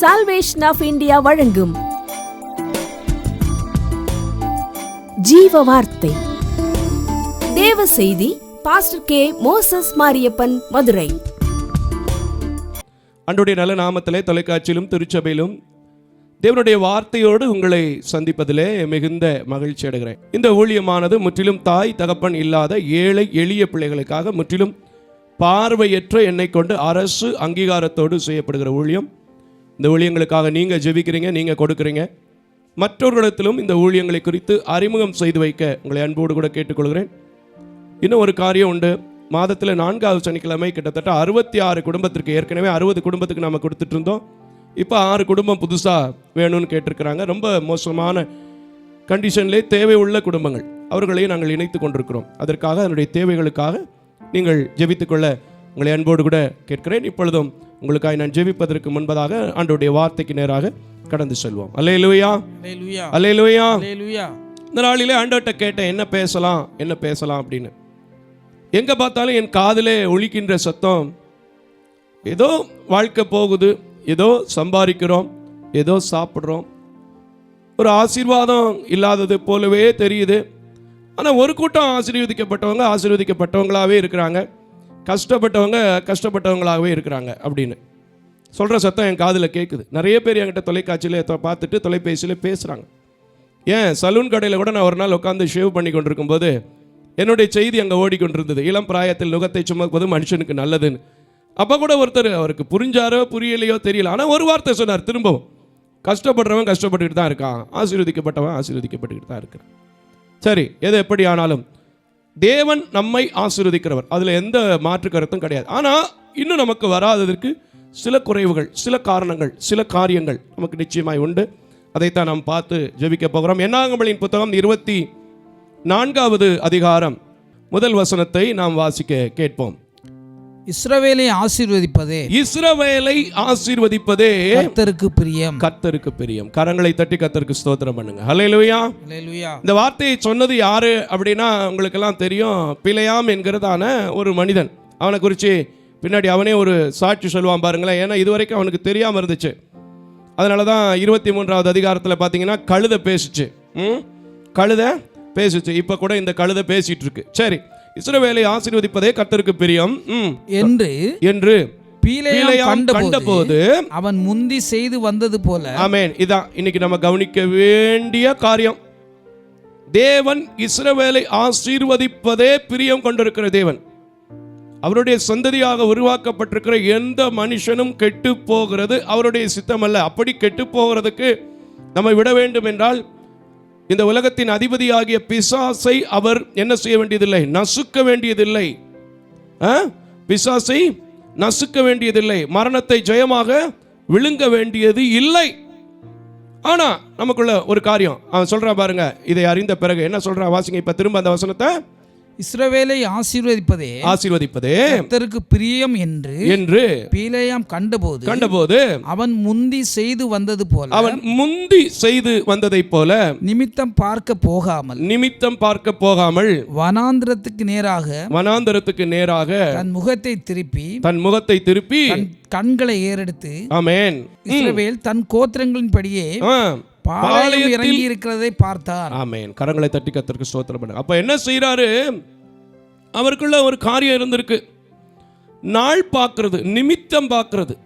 Salvation of India வழங்கும். ஜீவ வார்த்தை தேவ செய்தி pastor K Moses Mariyappan Madurai. அன்றுடைய நல்ல நாமத்திலே தொலைக்காட்சியிலும் திருச்சபையிலும் தேவனுடைய வார்த்தையோடு உங்களை சந்திப்பதிலே மிகுந்த மகிழ்ச்சி அடைகிறேன். இந்த ஊழியமானது முற்றிலும் தாய் தகப்பன் இல்லாத ஏழை எளிய பிள்ளைகளுக்காக முற்றிலும் பார்வையற்ற என்னை கொண்டு அரசு அங்கீகாரத்தோடு செய்யப்படுகிற ஊழியம். இந்த ஊழியங்களுக்காக நீங்கள் ஜெபிக்கிறீங்க நீங்கள் கொடுக்குறீங்க. மற்றவர்களிடத்திலும் இந்த ஊழியங்களை குறித்து அறிமுகம் செய்து வைக்க உங்களை அன்போடு கூட கேட்டுக்கொள்கிறேன். இன்னும் ஒரு காரியம் உண்டு. மாதத்தில் நான்காவது சனிக்கிழமை கிட்டத்தட்ட அறுபத்தி ஆறு குடும்பத்திற்கு ஏற்கனவே அறுபது குடும்பத்துக்கு நம்ம கொடுத்துட்டு இருந்தோம். இப்போ ஆறு குடும்பம் புதுசாக வேணும்னு கேட்டிருக்கிறாங்க. ரொம்ப மோசமான கண்டிஷன்லே தேவை உள்ள குடும்பங்கள். அவர்களையும் நாங்கள் இணைத்து கொண்டிருக்கிறோம். அதற்காக அதனுடைய தேவைகளுக்காக நீங்கள் ஜெபித்துக்கொள்ள உங்களை அன்போடு கூட கேட்கிறேன். இப்பொழுதும் உங்களுக்காக நான் ஜெபிப்பதற்கு முன்பதாக ஆண்டவருடைய வார்த்தைக்கு நேராக கடந்து செல்வோம். அல்லேலூயா அல்லேலூயா அல்லேலூயா அல்லேலூயா இந்த நாளிலே ஆண்டவர்கிட்ட கேட்டேன் என்ன பேசலாம் என்ன பேசலாம்? அப்படின்னு. எங்கே பார்த்தாலும் என் காதிலே ஒழிக்கின்ற சத்தம் ஏதோ வாழ்க்கை போகுது ஏதோ சம்பாதிக்கிறோம் ஏதோ சாப்பிட்றோம். ஒரு ஆசீர்வாதம் இல்லாதது போலவே தெரியுது. ஆனால் ஒரு கூட்டம் ஆசீர்வதிக்கப்பட்டவங்க ஆசீர்வதிக்கப்பட்டவங்களாகவே இருக்கிறாங்க. கஷ்டப்பட்டவங்க கஷ்டப்பட்டவங்களாகவே இருக்கிறாங்க அப்படின்னு. சொல்கிற சத்தம் என் காதில் கேட்குது நிறைய பேர் என்கிட்ட தொலைக்காட்சியில் பார்த்துட்டு தொலைபேசியில் பேசுகிறாங்க ஏன்? சலூன் கடையில் கூட நான் ஒரு நாள் உட்காந்து ஷேவ் பண்ணி கொண்டிருக்கும்போது என்னுடைய செய்தி அங்கே ஓடிக்கொண்டிருந்தது. இளம் பிராயத்தில் நுகத்தை சுமக்குவது மனுஷனுக்கு நல்லதுன்னு. அப்போ கூட ஒருத்தர் அவருக்கு புரிஞ்சாரோ புரியலையோ தெரியல. ஆனால் ஒரு வார்த்தை சொன்னார் திரும்பவும். கஷ்டப்படுறவன் கஷ்டப்பட்டுக்கிட்டு தான் இருக்கான். ஆசீர்வதிக்கப்பட்டவன் ஆசீர்வதிக்கப்பட்டுக்கிட்டு தான் இருக்கிறான். சரி எது எப்படி ஆனாலும் தேவன் நம்மை ஆசீர்வதிக்கிறவர். அதில் எந்த மாற்று கருத்தும் கிடையாது. ஆனால் இன்னும் நமக்கு வராததற்கு சில குறைவுகள் சில காரணங்கள் சில காரியங்கள் நமக்கு நிச்சயமாய் உண்டு. அதைத்தான் நாம் பார்த்து ஜெபிக்க போகிறோம். என்னாகமலின் புத்தகம் இருபத்தி நான்காவது அதிகாரம் முதல் வசனத்தை நாம் வாசிக்க கேட்போம். இஸ்ரவேலை ஆசீர்வதிப்பதே. இஸ்ரவேலை ஆசீர்வதிப்பதே. கர்த்தருக்கு பிரியம். கர்த்தருக்கு பிரியம். கரங்களை தட்டி கர்த்தருக்கு ஸ்தோத்திரம் பண்ணுங்க. ஹalleluya அல்லேலூயா இந்த வார்த்தையை சொன்னது யாரு அப்படின்னா உங்களுக்கெல்லாம் தெரியும். பிழையாம் என்கிறதான ஒரு மனிதன். அவனை குறித்து பின்னாடி அவனே ஒரு சாட்சி சொல்லுவான் பாருங்களேன். ஏன்னா இதுவரைக்கும் அவனுக்கு தெரியாமல் இருந்துச்சு. அதனால தான் இருபத்தி மூன்றாவது அதிகாரத்தில் பார்த்தீங்கன்னா கழுதை பேசுச்சு. ம்? கழுதை பேசுச்சு. இப்போ கூட இந்த கழுதை பேசிட்டு இருக்கு. சரி. இஸ்ரவேலை ஆசீர்வதிப்பதே கர்த்தருக்கு பிரியம். என்று என்று கண்டபோது அவன் முந்தி செய்து வந்தது போல ஆமென். இதான் இன்னைக்கு நம்ம கவனிக்க வேண்டிய காரியம். தேவன் இஸ்ரவேலை ஆசீர்வதிப்பதே பிரியம் கொண்டிருக்கிற தேவன். அவருடைய சந்ததியாக உருவாக்கப்பட்டிருக்கிற எந்த மனுஷனும் கெட்டு போகிறது? அவருடைய சித்தம் அல்ல. அப்படி கெட்டு போகிறதுக்கு நம்ம விட வேண்டும் என்றால் இந்த உலகத்தின் அதிபதியாகிய பிசாசை அவர் என்ன செய்ய வேண்டியதில்லை? நசுக்க வேண்டியதில்லை. ஆ? பிசாசை நசுக்க வேண்டியதில்லை. மரணத்தை ஜெயமாக விழுங்க வேண்டியது இல்லை. ஆனா நமக்குள்ள ஒரு காரியம். அவன் சொல்றான் பாருங்க இதை அறிந்த பிறகு. என்ன சொல்றான்? வாசிங்க இப்ப திரும்ப அந்த வசனத்தை. இஸ்ரவேலை ஆசீர்வதிப்பதே ஆசீர்வதிப்பதே கர்த்தருக்கு பிரியம் என்று என்று பீலேயாம் கண்டபோது கண்டபோது அவன் முந்தி செய்து வந்தது போல அவன் முந்தி செய்து வந்ததைப் போல நிமித்தம் பார்க்க போகாமல் நிமித்தம் பார்க்க போகாமல் வனாந்திரத்துக்கு நேராக வனாந்தரத்துக்கு நேராக தன் முகத்தை திருப்பி தன் முகத்தை திருப்பி கண்களை ஏறெடுத்து ஆமென். இஸ்ரவேல் தன் கோத்திரங்களின்படியே ஆ, பாளையம் இறங்கி இருக்கிறதை பார்த்தான் ஆமென். கரங்களை தட்டி கத்திற்கு ஸ்தோத்திரம் பண்ணுங்க. அப்ப என்ன செய்றாரு? அவருக்குள்ள ஒரு காரியம் இருந்திருக்கு. நாள் பார்க்கிறது நிமித்தம் பார்க்கிறது.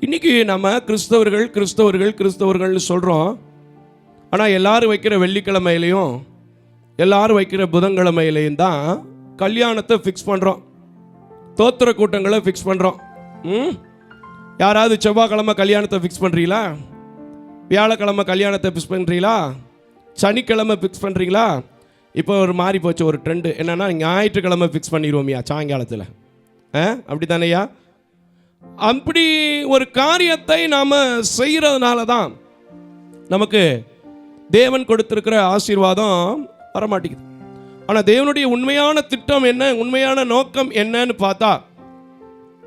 இன்னைக்கு நம்ம கிறிஸ்தவர்கள் கிறிஸ்தவர்கள் கிறிஸ்தவர்கள்னு சொல்றோம். ஆனா எல்லாரும் வைக்கிற வெள்ளிக்கிழமையிலையும் எல்லாரும் வைக்கிற புதன்கிழமையிலையும் தான் கல்யாணத்தை ஃபிக்ஸ் பண்றோம். தோத்திர கூட்டங்களை ஃபிக்ஸ் பண்றோம். ம்? யாராவது செவ்வாய்க்கிழமை கல்யாணத்தை ஃபிக்ஸ் பண்றீங்களா? வியாழக்கிழமை கல்யாணத்தை ஃபிக்ஸ் பண்ணுறீங்களா சனிக்கிழமை ஃபிக்ஸ் பண்ணுறீங்களா இப்போ ஒரு மாறி போச்சு ஒரு ட்ரெண்டு என்னென்னா ஞாயிற்றுக்கிழமை ஃபிக்ஸ் பண்ணிடுவோம்யா சாயங்காலத்தில். ஆ? அப்படி தானேயா அப்படி ஒரு காரியத்தை நாம் செய்கிறதுனால தான் நமக்கு தேவன் கொடுத்துருக்கிற ஆசீர்வாதம் வரமாட்டேங்குது. ஆனால் தேவனுடைய உண்மையான திட்டம் என்ன உண்மையான நோக்கம் என்னன்னு பார்த்தா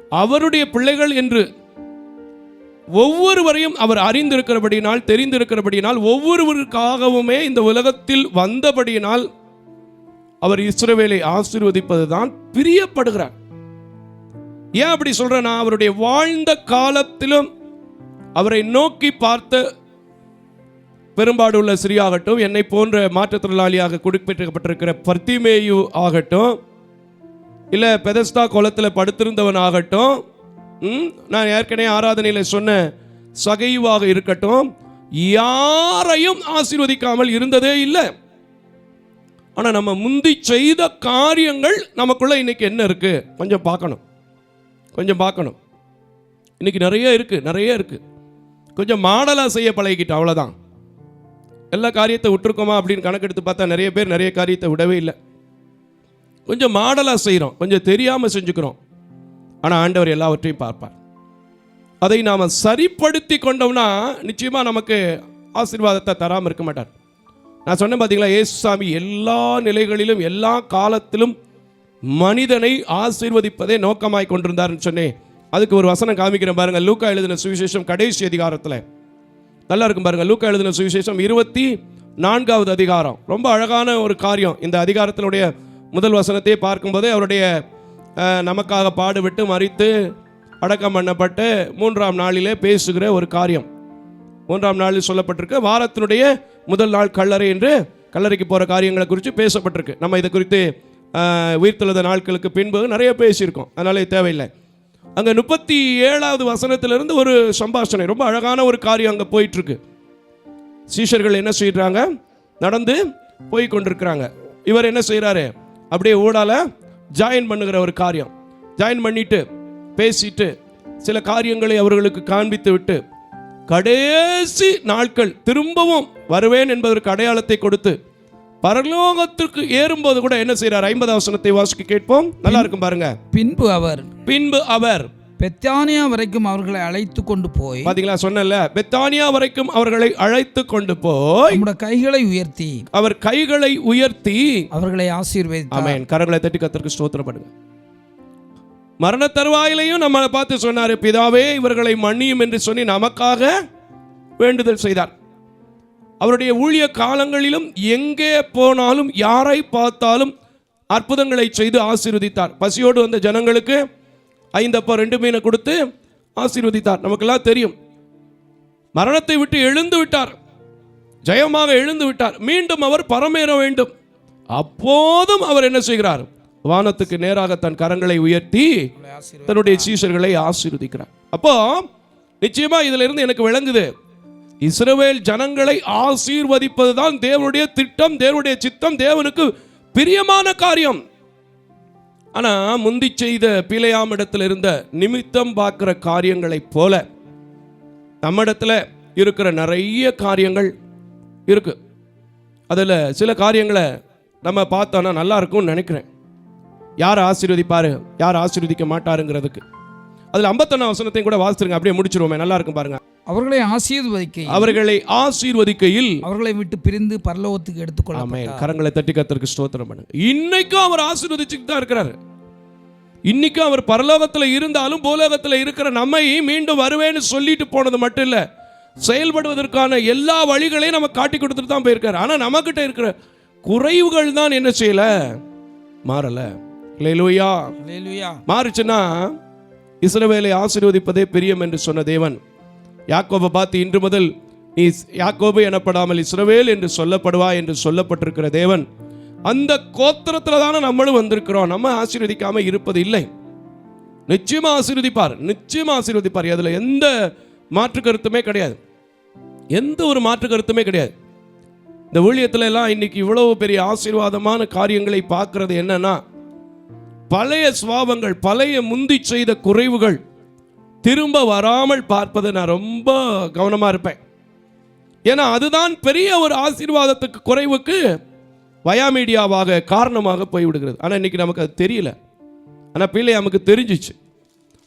அவருடைய பிள்ளைகள் என்று ஒவ்வொருவரையும் அவர் அறிந்திருக்கிறபடியினால் தெரிந்திருக்கிறபடினால் ஒவ்வொருவருக்காகவுமே இந்த உலகத்தில் வந்தபடியினால் அவர் இஸ்ரவேலை ஆசீர்வதிப்பதுதான் பிரியப்படுகிறார். ஏன் அப்படி சொல்றேன்னா அவருடைய வாழ்ந்த காலத்திலும் அவரை நோக்கி பார்த்த பெரும்பாடுள்ள சிறியாகட்டும் என்னை போன்ற மாற்றுத்திறனாளியாக குறிப்பிட்டிருக்கப்பட்டிருக்கிற பர்த்திமேயு ஆகட்டும் இல்லை பெதஸ்தா குளத்தில் படுத்திருந்தவன் ஆகட்டும் நான் ஏற்கனவே ஆராதனையில் சொன்ன சகைவாக இருக்கட்டும் யாரையும் ஆசீர்வதிக்காமல் இருந்ததே இல்லை. ஆனால் நம்ம முந்தி செய்த காரியங்கள் நமக்குள்ள இன்னைக்கு என்ன இருக்கு? கொஞ்சம் பார்க்கணும். கொஞ்சம் பார்க்கணும். இன்னைக்கு நிறைய இருக்கு நிறைய இருக்கு. கொஞ்சம் மாடலாக செய்ய பழகிக்கிட்டோம் அவ்வளோதான் எல்லா காரியத்தை விட்டுருக்கோமா அப்படின்னு கணக்கெடுத்து பார்த்தா நிறைய பேர் நிறைய காரியத்தை விடவே இல்லை. கொஞ்சம் மாடலாக செய்கிறோம் கொஞ்சம் தெரியாமல் செஞ்சுக்கிறோம். ஆனால் ஆண்டவர் எல்லாவற்றையும் பார்ப்பார். அதை நாம் சரிப்படுத்தி கொண்டோம்னா நிச்சயமாக நமக்கு ஆசீர்வாதத்தை தராமல் இருக்க மாட்டார். நான் சொன்னேன் பார்த்தீங்களா இயேசுசாமி எல்லா நிலைகளிலும் எல்லா காலத்திலும் மனிதனை ஆசீர்வதிப்பதே நோக்கமாய் கொண்டிருந்தார்னு சொன்னேன். அதுக்கு ஒரு வசனம் காமிக்கிறேன் பாருங்கள் லூக்கா எழுதின சுவிசேஷம் கடைசி அதிகாரத்தில். நல்லா இருக்கும் பாருங்கள் லூக்கா எழுதின சுவிசேஷம் இருபத்தி நான்காவது அதிகாரம். ரொம்ப அழகான ஒரு காரியம். இந்த அதிகாரத்தினுடைய முதல் வசனத்தை பார்க்கும்போதே அவருடைய நமக்காக பாடுபட்டு மறித்து அடக்கம் பண்ணப்பட்டு மூன்றாம் நாளிலே பேசுகிற ஒரு காரியம். மூன்றாம் நாளில் சொல்லப்பட்டிருக்கு வாரத்தினுடைய முதல் நாள் கல்லறை என்று கல்லறைக்கு போகிற காரியங்களை குறித்து பேசப்பட்டிருக்கு. நம்ம இதை குறித்து உயிர்த்தெழுத நாட்களுக்கு பின்பு நிறைய பேசியிருக்கோம். அதனால தேவையில்லை. அங்கே முப்பத்தி ஏழாவது வசனத்திலிருந்து ஒரு சம்பாஷணை ரொம்ப அழகான ஒரு காரியம் அங்கே போயிட்டுருக்கு. சீஷர்கள் என்ன செய்கிறாங்க நடந்து போய் கொண்டிருக்கிறாங்க. இவர் என்ன செய்கிறாரு அப்படியே ஊடால ஜாயின் பண்ணுகிற ஒரு காரியம். ஜாயின் பண்ணிட்டு பேசிட்டு சில காரியங்களை அவர்களுக்கு காண்பித்து விட்டு கடைசி நாட்கள் திரும்பவும் வருவேன் என்பதற்கு அடையாளத்தை கொடுத்து பரலோகத்திற்கு ஏறும்போது கூட என்ன செய்றார்? ஐம்பது வசனத்தை வாசிக்க கேட்போம். நல்லா இருக்கும் பாருங்க. பின்பு அவர். பின்பு அவர். பெத்தானியா வரைக்கும் அவர்களை அழைத்து கொண்டு போய் பாத்தீங்களா? சொன்னல பெத்தானியா வரைக்கும் அவர்களை அழைத்து கொண்டு போய் நம்முடைய கைகளை உயர்த்தி அவர் கைகளை உயர்த்தி அவர்களை ஆசீர்வதித்தார். ஆமென். கரங்களை தட்டி கத்தருக்கு ஸ்தோத்திரம் பண்ணுங்க. மரண தருவாயிலையும் நம்மளை பார்த்து சொன்னாரு பிதாவே இவர்களை மன்னியும் என்று சொல்லி நமக்காக வேண்டுதல் செய்தார். அவருடைய ஊழிய காலங்களிலும் எங்கே போனாலும் யாரை பார்த்தாலும் அற்புதங்களை செய்து ஆசீர்வதித்தார். பசியோடு வந்த ஜனங்களுக்கு ஐந்தப்பா ரெண்டு மீனை கொடுத்து ஆசீர்வதித்தார். நமக்கெல்லாம் தெரியும். மரணத்தை விட்டு எழுந்து விட்டார். ஜெயமாக எழுந்து விட்டார். மீண்டும் அவர் பரமேற வேண்டும். அப்போதும் அவர் என்ன செய்கிறார்? வானத்துக்கு நேராக தன் கரங்களை உயர்த்தி தன்னுடைய சீசர்களை ஆசீர்வதிக்கிறார். அப்போ நிச்சயமா இதுல இருந்து எனக்கு விளங்குது. இஸ்ரவேல் ஜனங்களை ஆசீர்வதிப்பது தான் தேவனுடைய திட்டம் தேவனுடைய சித்தம் தேவனுக்கு பிரியமான காரியம். ஆனால் முந்தி செய்த பிழையாம் இடத்துல இருந்த நிமித்தம் பார்க்குற காரியங்களைப் போல நம்மிடத்துல இருக்கிற நிறைய காரியங்கள் இருக்கு. அதில் சில காரியங்களை நம்ம பார்த்தோன்னா நல்லா இருக்கும்னு நினைக்கிறேன். யார் ஆசீர்வதிப்பார்? யார் ஆசீர்வதிக்க மாட்டாருங்கிறதுக்கு. அதில் ஐம்பத்தொன்னா வசனத்தையும் கூட வாசிச்சிருங்க. அப்படியே முடிச்சிருவோமே. நல்லா இருக்கும் பாருங்க. அவர்களை ஆசீர்வதிக்க அவர்களை ஆசீர்வதிக்கையில் அவர்களை விட்டு பிரிந்து பரலோகத்துக்கு எடுத்துக்கொள்ள ஆமென். கரங்களை தட்டி கத்தருக்கு ஸ்தோத்திரம் பண்ணுங்க. இன்னைக்கும் அவர் ஆசீர்வதிச்சுட்டு தான் இருக்கிறாரு. இன்னைக்கும் அவர் பரலோகத்தில் இருந்தாலும் பூலோகத்தில் இருக்கிற நம்மை மீண்டும் வருவேன்னு சொல்லிட்டு போனது மட்டும் இல்லை செயல்படுவதற்கான எல்லா வழிகளையும் நம்ம காட்டி கொடுத்துட்டு தான் போயிருக்காரு. ஆனால் நம்மக்கிட்ட இருக்கிற குறைவுகள் தான் என்ன செய்யல? மாறல. மாறுச்சுன்னா இஸ்ரவேலை ஆசீர்வதிப்பதே பிரியம் என்று சொன்ன தேவன். யாக்கோபை பார்த்து இன்று முதல் நீ யாக்கோபு எனப்படாமல் இஸ்ரவேல் என்று சொல்லப்படுவா? என்று சொல்லப்பட்டிருக்கிற தேவன் அந்த கோத்திரத்தில் தானே நம்மளும் வந்திருக்கிறோம். நம்ம ஆசீர்வதிக்காமல் இருப்பது இல்லை நிச்சயமாக ஆசீர்வதிப்பார் நிச்சயமாக ஆசீர்வதிப்பார். அதில் எந்த மாற்று கருத்துமே கிடையாது. எந்த ஒரு மாற்று கருத்துமே கிடையாது. இந்த ஊழியத்துல எல்லாம் இன்னைக்கு இவ்வளவு பெரிய ஆசீர்வாதமான காரியங்களை பார்க்கறது என்னன்னா பழைய சுவாபங்கள் பழைய முந்தி செய்த குறைவுகள் திரும்ப வராமல் பார்ப்பதை நான் ரொம்ப கவனமாக இருப்பேன். ஏன்னா அதுதான் பெரிய ஒரு ஆசீர்வாதத்துக்கு குறைவுக்கு வயாமீடியாவாக காரணமாக போய்விடுகிறது. ஆனால் இன்னைக்கு நமக்கு அது தெரியல. ஆனால் பிள்ளை நமக்கு தெரிஞ்சிச்சு.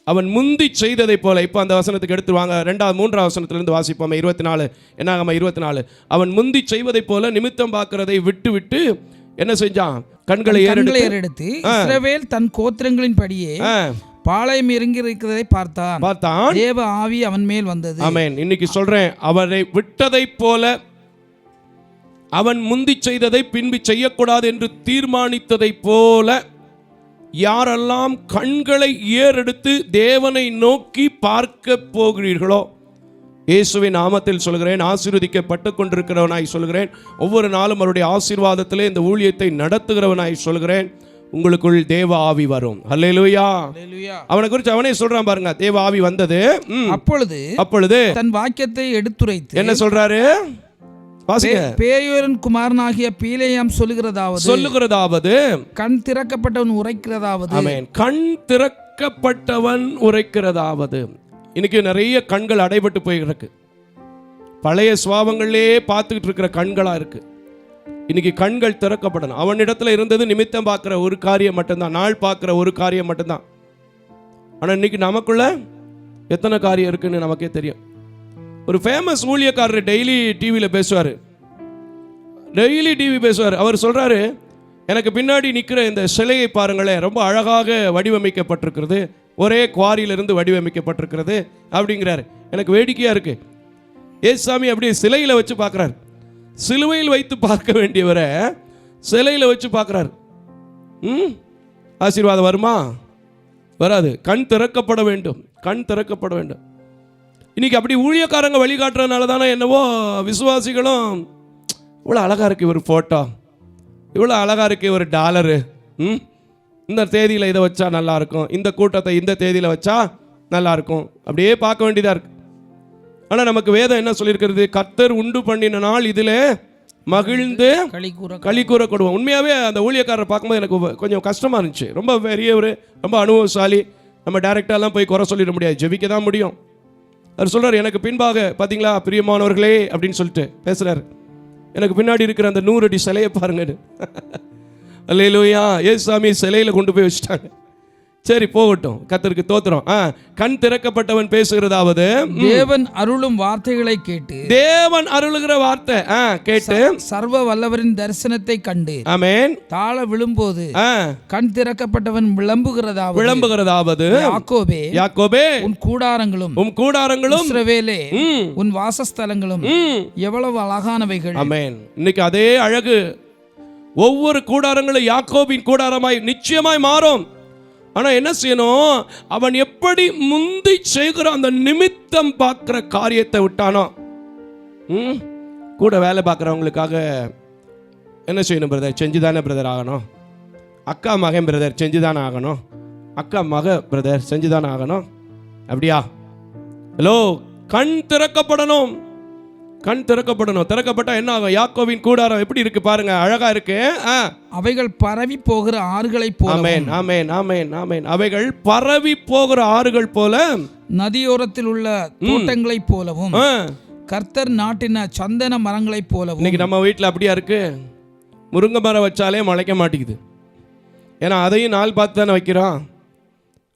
அவன் முந்தி செய்ததை போல இப்போ அந்த வசனத்துக்கு எடுத்துருவாங்க ரெண்டாவது மூன்றாவது வசனத்திலிருந்து வாசிப்போம் இருபத்தி நாலு என்னாகமா இருபத்தி நாலு? அவன் முந்தி செய்வதைப் போல நிமித்தம் பார்க்கிறதை விட்டு விட்டு என்ன செஞ்சான்? கண்களை ஏறெடுத்து இஸ்ரவேல் தன் கோத்திரங்களின் படியே பாளையம் இறங்கி இருக்கிறதை பார்த்தான். பார்த்தான். தேவ ஆவி அவன் மேல் வந்தது. ஆமென். இன்னைக்கு சொல்றேன் அவரை விட்டதைப் போல அவன் முந்தி செய்ததை பின்பு செய்யக்கூடாது என்று தீர்மானித்ததைப் போல யாரெல்லாம் கண்களை ஏறெடுத்து தேவனை நோக்கி பார்க்க போகிறீர்களோ இயேசுவின் நாமத்தில் சொல்கிறேன் ஆசீர்வதிக்கப்பட்டு கொண்டிருக்கிறவனாய் சொல்கிறேன். ஒவ்வொரு நாளும் அவருடைய ஆசீர்வாதத்திலே இந்த ஊழியத்தை நடத்துகிறவனாய் சொல்கிறேன். உங்களுக்குள் தேவ ஆவி வரும். அல்லேலூயா. அவனை குறித்து அவனே சொல்றான் பாருங்க தேவ ஆவி வந்தது. அப்பொழுது அப்பொழுது தன் வாக்கியத்தை எடுத்துரைத்து என்ன சொல்றாரு? பேயோரின் குமாரனாகிய பீலேயாம் சொல்லுகிறதாவது சொல்லுகிறதாவது. கண் திறக்கப்பட்டவன் உரைக்கிறதாவது கண் திறக்கப்பட்டவன் உரைக்கிறதாவது. இன்னைக்கு நிறைய கண்கள் அடைபட்டு போயிருக்கு. பழைய சுவாபங்களே பார்த்துக்கிட்டு இருக்கிற கண்களாக இருக்கு. இன்னைக்கு கண்கள் திறக்கப்படணும். அவனிடத்தில் இருந்தது நிமித்தம் பார்க்குற ஒரு காரியம் மட்டும்தான். நாள் பார்க்குற ஒரு காரியம் மட்டும்தான். ஆனால் இன்னைக்கு நமக்குள்ள எத்தனை காரியம் இருக்குன்னு நமக்கே தெரியும். ஒரு ஃபேமஸ் ஊழியக்காரர் டெய்லி டிவியில் பேசுவார். டெய்லி டிவி பேசுவார். அவர் சொல்கிறாரு எனக்கு பின்னாடி நிற்கிற இந்த சிலையை பாருங்களேன். ரொம்ப அழகாக வடிவமைக்கப்பட்டிருக்கிறது. ஒரே குவாரியிலிருந்து வடிவமைக்கப்பட்டிருக்கிறது அப்படிங்கிறாரு. எனக்கு வேடிக்கையாக இருக்கு. ஏசாமி அப்படியே சிலையில் வச்சு பார்க்குறாரு. சிலுவையில் வைத்து பார்க்க வேண்டியவரை சிலையில் வச்சு பார்க்குறாரு. ம்? ஆசீர்வாதம் வருமா? வராது. கண் திறக்கப்பட வேண்டும். கண் திறக்கப்பட வேண்டும். இன்னைக்கு அப்படி ஊழியக்காரங்க வழிகாட்டுறதுனால தானே என்னவோ விசுவாசிகளும் இவ்வளோ அழகாக இருக்குது ஒரு ஃபோட்டோ இவ்வளோ அழகாக இருக்குது ஒரு டாலரு ம்? இந்த தேதியில் இதை வச்சா நல்லா இருக்கும் இந்த கூட்டத்தை இந்த தேதியில் வச்சா நல்லா இருக்கும் அப்படியே பார்க்க வேண்டியதாக இருக்கு. ஆனால் நமக்கு வேதம் என்ன சொல்லியிருக்கிறது? கர்த்தர் உண்டு பண்ணின நாள் இதில் மகிழ்ந்து களி கூற கொடுவோம் உண்மையாகவே அந்த ஊழியக்காரரை பார்க்கும்போது எனக்கு கொஞ்சம் கஷ்டமாக இருந்துச்சு. ரொம்ப பெரிய ஒரு ரொம்ப அனுபவசாலி. நம்ம டைரெக்டாலாம் போய் குறை சொல்லிட முடியாது. ஜெபிக்க தான் முடியும். அவர் சொல்றாரு எனக்கு பின்பாக பார்த்தீங்களா பிரியமானவர்களே அப்படின்னு சொல்லிட்டு பேசுறாரு. எனக்கு பின்னாடி இருக்கிற அந்த நூறு அடி சிலையை பாருங்கன்னு. அல்லையிலூயா ஏசாமி சிலையில கொண்டு போய் வச்சுட்டாங்க. சரி போகட்டும். கத்தருக்கு தோத்துறோம் கண் திறக்கப்பட்டவன் பேசுகிறதாவது தேவன் அருளும் வார்த்தைகளை கேட்டு தேவன் அருளுகிற வார்த்தை கேட்டு. சர்வ வல்லவரின் தரிசனத்தை கண்டு ஆமென். தாழ விழும்போது கண் திறக்கப்பட்டவன் விளம்புகிறதாவது விளம்புகிறதாவது யாக்கோபே. யாக்கோபே. உன் கூடாரங்களும் உம் கூடாரங்களும் இஸ்ரவேலே. உன் வாசஸ்தலங்களும். எவ்வளவு அழகானவைகள். ஆமென். இன்னைக்கு அதே அழகு ஒவ்வொரு கூடாரங்களும் யாக்கோபின் கூடாரமாய் நிச்சயமாய் மாறும். ஆனால் என்ன செய்யணும்? அவன் எப்படி முந்தி செய்கிற அந்த நிமித்தம் பார்க்குற காரியத்தை விட்டானோ? ம்? கூட வேலை பார்க்குறவங்களுக்காக என்ன செய்யணும் பிரதர் செஞ்சு தானே பிரதர் ஆகணும்? அக்கா மகன் பிரதர் செஞ்சு தானே ஆகணும்? அக்கா மக பிரதர் செஞ்சு தானே ஆகணும்? அப்படியா? ஹலோ கண் திறக்கப்படணும். கண் திறக்கப்படணும். திறக்கப்பட்டா என்ன ஆகும்? யாக்கோவின் கூடாரம் எப்படி இருக்கு பாருங்க. அழகா இருக்கு. அவைகள் பரவி போகிற ஆறுகளைப் போல ஆமென் ஆமென் ஆமென் ஆமென். அவைகள் பரவி போகிற ஆறுகள் போல நதியோரத்தில் உள்ள தோட்டங்களைப் போலவும். கர்த்தர் நாட்டின சந்தன மரங்களைப் போலவும். இன்னைக்கு நம்ம வீட்டில் அப்படியா இருக்கு? முருங்கை மரம் வச்சாலே முளைக்க மாட்டேங்குது. ஏன்னா அதையும் நாள் பார்த்து தானே வைக்கிறோம்.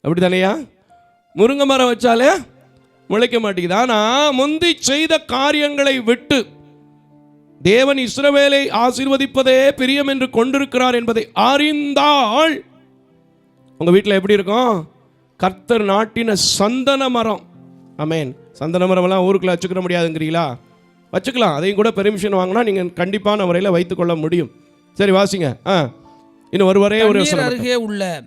அப்படி தானேயா முருங்கை மரம் வச்சாலே முளைக்க மாட்டேங்குது. ஆனால் முந்தி செய்த காரியங்களை விட்டு தேவன் இஸ்ரவேலை ஆசீர்வதிப்பதே பிரியம் என்று கொண்டிருக்கிறார் என்பதை அறிந்தால் உங்கள் வீட்டில் எப்படி இருக்கும்? கர்த்தர் நாட்டின சந்தன மரம். ஆமென். சந்தன மரமெல்லாம் ஊருக்குள்ள வச்சுக்கிற முடியாதுங்கிறீங்களா? வச்சுக்கலாம். அதையும் கூட பெர்மிஷன் வாங்கினா நீங்கள் கண்டிப்பான முறையில் வைத்துக்கொள்ள முடியும். சரி வாசிங்க. ஆ. இன்னும் ஒரு ஒரு மட்டும். அருகே உள்ள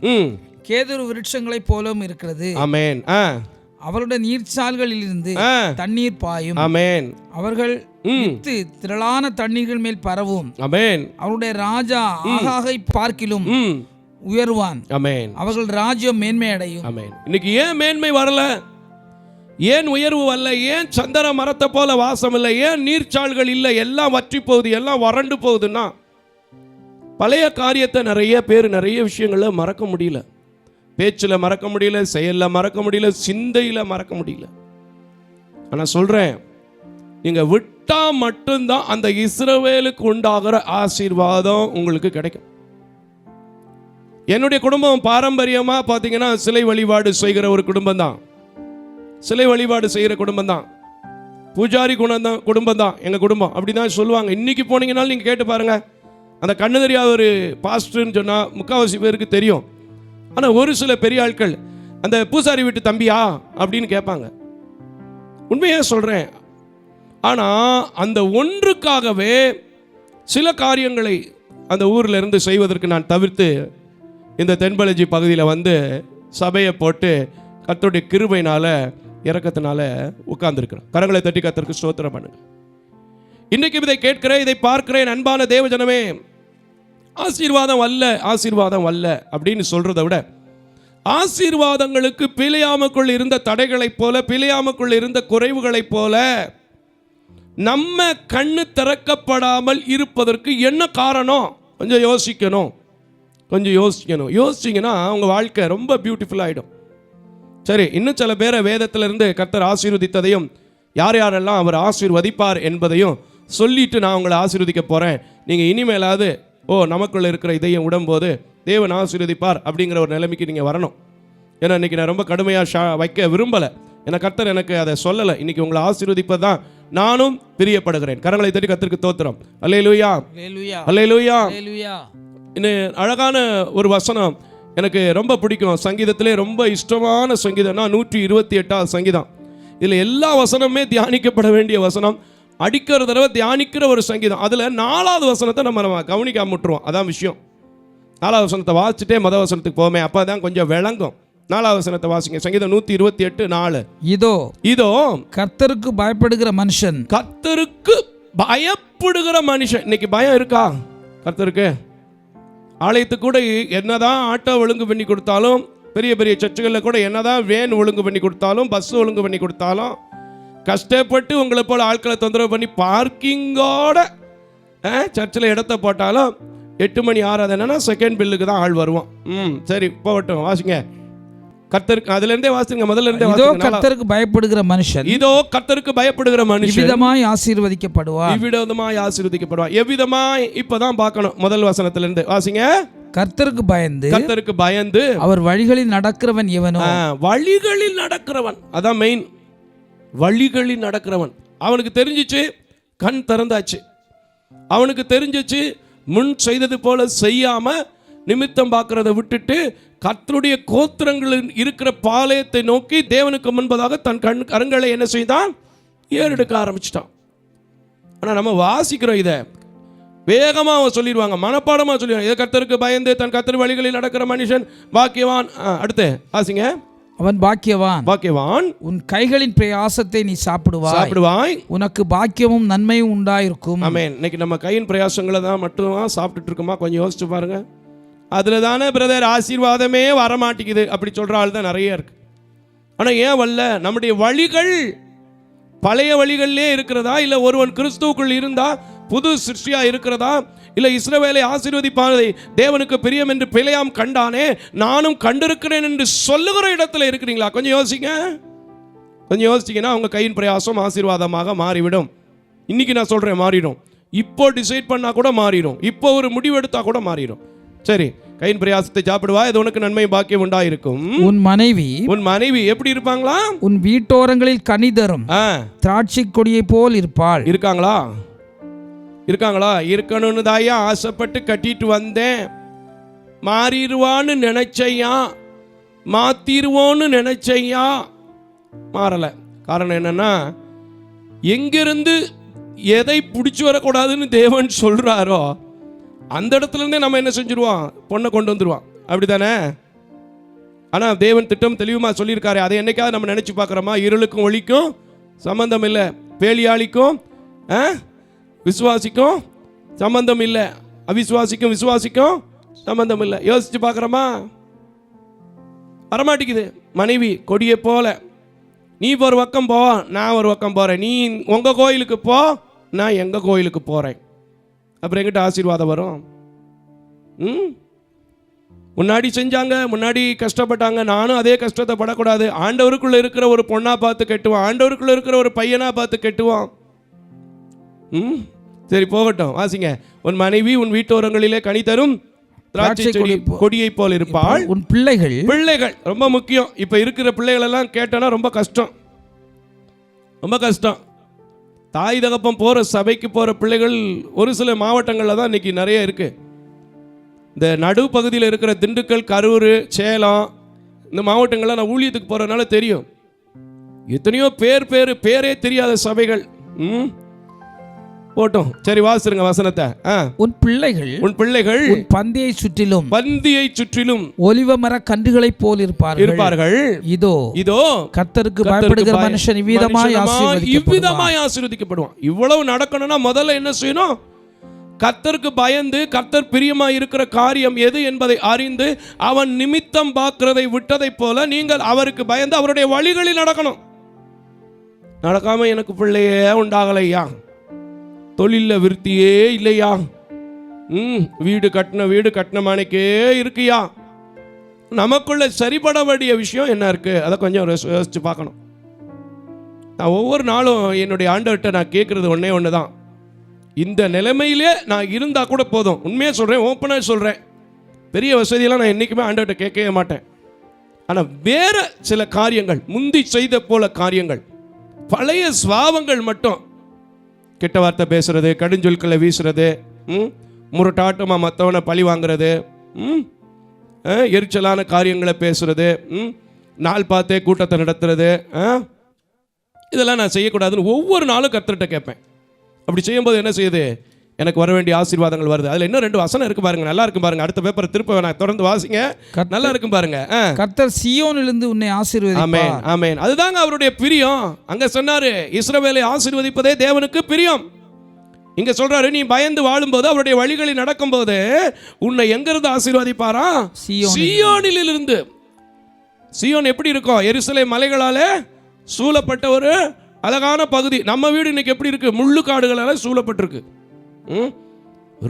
கேதுரு விருட்சங்களைப் போலவும் இருக்கிறது. ஆமென். ஆ. அவருடைய நீர்ச்சால்களிலிருந்து ஆ. தண்ணீர் பாயும். ஆமென். அவர்கள் வித்து திரளான தண்ணீர்கள் மேல் பரவும். ஆமென். அவருடைய ராஜா ஆகாகை பார்க்கிலும் உயர்வான். ஆமென். அவர்கள் ராஜ்யம் மேன்மை அடையும் ஆமென். இன்னைக்கு ஏன் மேன்மை வரல? ஏன் உயர்வு வரல? ஏன் சந்தன மரத்தை போல வாசம் இல்லை? ஏன் நீர்ச்சால்கள் இல்லை? எல்லாம் வற்றி போகுது எல்லாம் வறண்டு போகுதுன்னா பழைய காரியத்தை நிறைய பேர் நிறைய விஷயங்களை மறக்க முடியல. பேச்சில் மறக்க முடியல செயலில் மறக்க முடியல சிந்தையில் மறக்க முடியல. ஆனால் சொல்கிறேன் நீங்கள் விட்டால் மட்டும்தான் அந்த இஸ்ரவேலுக்கு உண்டாகிற ஆசீர்வாதம் உங்களுக்கு கிடைக்கும். என்னுடைய குடும்பம் பாரம்பரியமாக பார்த்தீங்கன்னா சிலை வழிபாடு செய்கிற ஒரு குடும்பம் தான் சிலை வழிபாடு செய்கிற குடும்பம் தான் பூஜாரி குணம் தான் குடும்பம் தான் எங்கள் குடும்பம். அப்படி தான் சொல்லுவாங்க. இன்றைக்கி போனீங்கனாலும் நீங்கள் கேட்டு பாருங்கள் அந்த கண்ணு தெரியாத ஒரு பாஸ்டர்னு சொன்னால் முக்கால்வாசி பேருக்கு தெரியும். ஆனால் ஒரு சில பெரிய ஆட்கள் அந்த பூசாரி வீட்டு தம்பியா? அப்படின்னு கேட்பாங்க. உண்மையாக சொல்கிறேன் ஆனால் அந்த ஒன்றுக்காகவே சில காரியங்களை அந்த ஊரில் இருந்து செய்வதற்கு நான் தவிர்த்து இந்த தென்பலஜி பகுதியில் வந்து சபையை போட்டு கத்தோடைய கிருபையினால் இறக்கத்தினால உட்கார்ந்துருக்கிறோம். கரங்களை தட்டி கத்தருக்கு ஸ்தோத்திரம் பண்ணுங்க. இன்றைக்கும் இதை கேட்கிறேன் இதை பார்க்கிறேன் அன்பான தேவஜனமே ஆசீர்வாதம் அல்ல ஆசீர்வாதம் அல்ல அப்படின்னு சொல்றதை விட ஆசீர்வாதங்களுக்கு பிழையாமக்குள் இருந்த தடைகளைப் போல பிழையாமக்குள் இருந்த குறைவுகளைப் போல நம்ம கண்ணு திறக்கப்படாமல் இருப்பதற்கு என்ன காரணம்? கொஞ்சம் யோசிக்கணும். கொஞ்சம் யோசிக்கணும். யோசிச்சிங்கன்னா உங்கள் வாழ்க்கை ரொம்ப பியூட்டிஃபுல்லாகிடும் சரி இன்னும் சில பேரை வேதத்திலிருந்து கர்த்தர் ஆசீர்வதித்ததையும் யார் யாரெல்லாம் அவர் ஆசீர்வதிப்பார் என்பதையும் சொல்லிட்டு நான் உங்களை ஆசீர்வதிக்க போகிறேன் நீங்கள் இனிமேலாவது ஓ நமக்குள்ள இருக்கிற இதையும் விடும்போது தேவன் ஆசீர்வதிப்பார் அப்படிங்கிற ஒரு நிலைமைக்கு நீங்கள் வரணும். ஏன்னா இன்னைக்கு நான் ரொம்ப கடுமையாக ஷா வைக்க விரும்பலை. ஏன்னா கர்த்தர் எனக்கு அதை சொல்லலை. இன்னைக்கு உங்களை ஆசீர்வதிப்பது தான் நானும் பிரியப்படுகிறேன். கரங்களை தட்டி கர்த்தருக்கு தோத்திரம். அல்லேலூயா ஹalleluya அல்லேலூயா ஹalleluya இன்னும் அழகான ஒரு வசனம் எனக்கு ரொம்ப பிடிக்கும். சங்கீதத்திலே ரொம்ப இஷ்டமான சங்கீதம்னா நூற்றி இருபத்தி எட்டாவது சங்கீதம். இதில் எல்லா வசனமே தியானிக்கப்பட வேண்டிய வசனம். அடிக்கிற தடவை தியானிக்கிற ஒரு சங்கீதம். அதில் நாலாவது வசனத்தை நம்ம நம்ம கவனிக்காம விட்டுருவோம். அதான் விஷயம். நாலாவது வசனத்தை வாசிச்சுட்டே மத வசனத்துக்கு போமே அப்போ தான் கொஞ்சம் விளங்கும். நாலாவது வசனத்தை வாசிங்க. சங்கீதம் நூற்றி இருபத்தி எட்டு நாலு. இதோ இதோ கர்த்தருக்கு பயப்படுகிற மனுஷன். கர்த்தருக்கு பயப்படுகிற மனுஷன். இன்னைக்கு பயம் இருக்கா? கர்த்தருக்கு? ஆலயத்துக்கு கூட என்னதான் ஆட்டோ ஒழுங்கு பண்ணி கொடுத்தாலும் பெரிய பெரிய சர்ச்சுகளில் கூட என்னதான் வேன் ஒழுங்கு பண்ணி கொடுத்தாலும் பஸ் ஒழுங்கு பண்ணி கொடுத்தாலும் கஷ்டப்பட்டு உங்களை போல ஆட்களை தொந்தரவு பண்ணி பார்க்கிங்கோட சர்ச்சில் இடத்த போட்டாலும் எட்டு மணி ஆறாதுன்னா செகண்ட் பில்லுக்கு தான் ஆள் வருவோம் ம் சரி போகட்டும் வாசிங்க. கர்த்தருக்கு அதுலேருந்தே வாசிங்க முதல்ல இருந்தே இதோ கர்த்தருக்கு பயப்படுகிற மனுஷன் இதோ கர்த்தருக்கு பயப்படுகிற மனுஷன் இவ்விதமாய் ஆசீர்வதிக்கப்படுவார். இவ்விதமாய் ஆசீர்வதிக்கப்படுவான் எவ்விதமாய் இப்பதான் பார்க்கணும் முதல் வசனத்துல இருந்து வாசிங்க. கர்த்தருக்கு பயந்து கர்த்தருக்கு பயந்து அவர் வழிகளில் நடக்கிறவன் எவனோ? ஆ, வழிகளில் நடக்கிறவன். அதான் மெயின் வழிகளில் நடக்கிறவன். அவனுக்கு தெரிஞ்சிச்சு கண் திறந்தாச்சு. அவனுக்கு தெரிஞ்சிச்சு முன் செய்தது போல செய்யாம நிமித்தம் பார்க்கறத விட்டுட்டு கத்தருடைய கோத்திரங்களில் இருக்கிற பாளையத்தை நோக்கி தேவனுக்கு முன்பதாக தன் கண் கரங்களை என்ன செய்தான்? ஏறெடுக்க ஆரம்பிச்சிட்டான். ஆனால் நம்ம வாசிக்கிறோம் இதை. வேகமாக அவன் சொல்லிடுவாங்க மனப்பாடமாக சொல்லிடுவாங்க. இதை கத்தருக்கு பயந்து தன் கத்தர் வழிகளில் நடக்கிற மனுஷன் பாக்கியவான் அடுத்து வாசிங்க. அவன் பாக்கியவான். பாக்கியவான். உன் கைகளின் பிரயாசத்தை நீ சாப்பிடுவாய். சாப்பிடுவாய். உனக்கு பாக்கியமும் நன்மையும் உண்டாயிருக்கும். ஆமென். இன்னைக்கு நம்ம கையின் பிரயாசங்களை தான் மட்டும் சாப்பிட்டுட்டு இருக்கோமா? கொஞ்சம் யோசிச்சு பாருங்க. அதில் தானே பிரதர் ஆசீர்வாதமே வரமாட்டேங்குது. அப்படி சொல்கிற ஆள் தான் நிறைய இருக்கு. ஆனால் ஏன் வரல? நம்முடைய வழிகள் பழைய வழிகளிலே இருக்கிறதா? இல்லை ஒருவன் கிறிஸ்துவுக்குள் இருந்தா புது சிருஷ்டியா இருக்கிறதா? இல்லை இஸ்ரவேலை ஆசீர்வதிப்பானதை தேவனுக்கு பிரியம் என்று பிழையாம் கண்டானே நானும் கண்டிருக்கிறேன் என்று சொல்லுகிற இடத்துல இருக்கிறீங்களா? கொஞ்சம் யோசிங்க. கொஞ்சம் யோசிச்சிங்கன்னா உங்கள் கையின் பிரயாசம் ஆசீர்வாதமாக மாறிவிடும். இன்னைக்கு நான் சொல்கிறேன் மாறிடும். இப்போ டிசைட் பண்ணால் கூட மாறிடும். இப்போ ஒரு முடிவெடுத்தால் கூட மாறிடும். சரி. கையின் பிரயாசத்தை சாப்பிடுவா இது உனக்கு நன்மை பாக்கியம் உண்டாயிருக்கும். உன் மனைவி உன் மனைவி எப்படி இருப்பாங்களா? உன் வீட்டோரங்களில் கனி தரும். ஆ. திராட்சை கொடியை போல் இருப்பாள். இருக்காங்களா? இருக்காங்களா? இருக்கணும்னு தாயா ஆசைப்பட்டு கட்டிட்டு வந்தேன். மாறிடுவான்னு நினைச்சையா? மாத்திருவோன்னு நினைச்சையா? மாறலை. காரணம் என்னன்னா எங்கிருந்து எதை பிடிச்சி வரக்கூடாதுன்னு தேவன் சொல்றாரோ அந்த இடத்துலருந்தே நம்ம என்ன செஞ்சிருவோம்? பொண்ணை கொண்டு வந்துருவான் அப்படிதானே ஆனால் தேவன் திட்டம் தெளிவுமா சொல்லியிருக்காரு. அதை என்னைக்காவது நம்ம நினச்சி பார்க்குறோமா? இருளுக்கும் ஒளிக்கும் சம்மந்தம் இல்லை. பேலியாளிக்கும் ஆ? விசுவாசிக்கும் சம்மந்தம் இல்லை. அவிசுவாசிக்கும் விசுவாசிக்கும் சம்மந்தம் இல்லை. யோசிச்சு பார்க்குறோமா? வரமாட்டேங்குது. மனைவி கொடியை போல. நீ ஒரு பக்கம் போ நான் ஒரு பக்கம் போகிறேன் நீ உங்கள் கோயிலுக்கு போ நான் எங்கள் கோயிலுக்கு போகிறேன் அப்புறம் எங்கிட்ட ஆசீர்வாதம் வரும். ம்? முன்னாடி செஞ்சாங்க முன்னாடி கஷ்டப்பட்டாங்க. நானும் அதே கஷ்டத்தை படக்கூடாது. ஆண்டவருக்குள்ள இருக்கிற ஒரு பொண்ணா பார்த்து கெட்டுவான். ஆண்டவருக்குள்ள இருக்கிற ஒரு பையனா பார்த்து கெட்டுவான். ம்? சரி போகட்டும். வாசிங்க. உன் மனைவி உன் வீட்டோரங்களிலே கனி தரும் திராட்சை செடி கொடியை போல் இருப்பாள். உன் பிள்ளைகள் பிள்ளைகள். ரொம்ப முக்கியம். இப்போ இருக்கிற பிள்ளைகள் எல்லாம் கேட்டோன்னா ரொம்ப கஷ்டம். ரொம்ப கஷ்டம். தாய் தகப்பம் போகிற சபைக்கு போகிற பிள்ளைகள் ஒரு சில மாவட்டங்களில் தான் இன்னைக்கு நிறைய இருக்குது இந்த நடு பகுதியில் இருக்கிற திண்டுக்கல் கரூர் சேலம் இந்த மாவட்டங்கள்லாம் நான் ஊழியத்துக்கு போகிறதுனால தெரியும். எத்தனையோ பேர் பேர் பேரே தெரியாத சபைகள். ம்? போட்டும். சரி வாசிருங்க வசனத்தை. உன் பிள்ளைகள் உன் பிள்ளைகள் உன் பந்தியை சுற்றிலும் பந்தியை சுற்றிலும் ஒலிவ மர கன்றுகளைப் போல் இருப்பார்கள். இருப்பார்கள். இதோ இதோ கர்த்தருக்கு கர்த்தருக்கு பயப்படுகிற பய- மனுஷன் இவ்விதமாய் இவ்விதமாய் ஆசீர்வதிக்கப்படுவான். இவ்வளவு நடக்கணும்னா முதல்ல என்ன செய்யணும்? கர்த்தருக்கு பயந்து கர்த்தர் பிரியமாய் இருக்கிற காரியம் எது என்பதை அறிந்து அவன் நிமித்தம் பார்க்கிறதை விட்டதைப் போல நீங்கள் அவருக்கு பயந்து அவருடைய வழிகளில் நடக்கணும். நடக்காம எனக்கு பிள்ளையே உண்டாகலையா? தொழிலில் விருத்தியே இல்லையா? ம் வீடு கட்டின வீடு கட்டின மனைக்கே இருக்கியா? நமக்குள்ள சரிபட வேண்டிய விஷயம் என்ன இருக்கு? அதை கொஞ்சம் யோசிச்சு பார்க்கணும். நான் ஒவ்வொரு நாளும் என்னுடைய ஆண்டவர்கிட்ட நான் கேட்குறது ஒன்றே ஒன்று தான் இந்த நிலைமையிலே நான் இருந்தால் கூட போதும். உண்மையாக சொல்கிறேன் ஓப்பனாக சொல்கிறேன் பெரிய வசதியெல்லாம் நான் என்றைக்குமே ஆண்டவர்கிட்ட கேட்கவே மாட்டேன். ஆனால் வேற சில காரியங்கள் முந்தி செய்த போல காரியங்கள் பழைய சுவாவங்கள் மட்டும் கெட்ட வார்த்தை பேசுறது கடுஞ்சொல்களை வீசுறது ம்? முரட்டாட்டமாக மற்றவனை பழி வாங்குறது ம்? எரிச்சலான காரியங்களை பேசுறது ம்? நாள் பார்த்தே கூட்டத்தை நடத்துறது ஆ? இதெல்லாம் நான் செய்யக்கூடாதுன்னு ஒவ்வொரு நாளும் கர்த்தர்கிட்ட கேட்பேன். அப்படி செய்யும்போது என்ன செய்யுது? எனக்கு வர வேண்டிய ஆசீர்வாதங்கள் வருது. அதில் இன்னும் ரெண்டு வசனம் இருக்கு பாருங்க. நல்லா இருக்கும் பாருங்க. அடுத்த பேப்பரை திருப்ப வேணாம். தொடர்ந்து வாசிங்க. நல்லா இருக்கும் பாருங்க. கர்த்தர் சியோனிலிருந்து உன்னை ஆமென் ஆசீர்வதிப்பார். ஆமென் அதுதாங்க அவருடைய பிரியம். அங்க சொன்னாரு இஸ்ரவேலை ஆசீர்வதிப்பதே தேவனுக்கு பிரியம். இங்க சொல்றாரு நீ பயந்து வாழும்போது அவருடைய வழிகளில் நடக்கும்போது உன்னை எங்க இருந்து ஆசீர்வதிப்பாரா? சீயோனில். இருந்து சியோன் எப்படி இருக்கும் எருசலை மலைகளாலே சூழப்பட்ட ஒரு அழகான பகுதி. நம்ம வீடு இன்னைக்கு எப்படி இருக்கு? முள்ளு காடுகளால சூழப்பட்டிருக்கு.